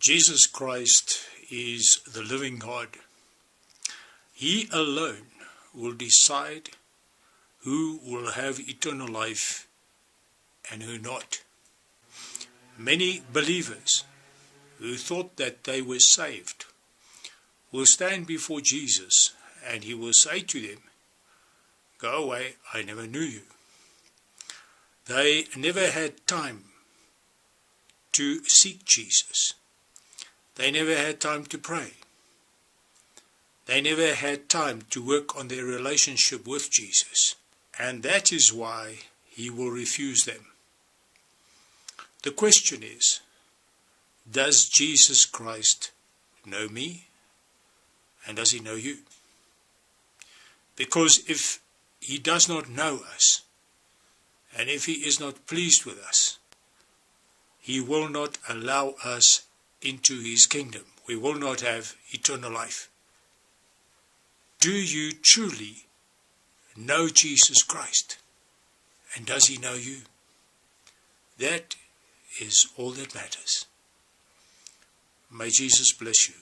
Jesus Christ is the living God. He alone will decide who will have eternal life and who not. Many believers who thought that they were saved will stand before Jesus and he will say to them, Go away, I never knew you. They never had time to seek Jesus. They never had time to pray. They never had time to work on their relationship with Jesus. And that is why he will refuse them. The question is, does Jesus Christ know me? And does he know you? Because if he does not know us, and if he is not pleased with us, he will not allow us into his kingdom. We will not have eternal life. Do you truly know Jesus Christ? And does he know you? That is all that matters. May Jesus bless you.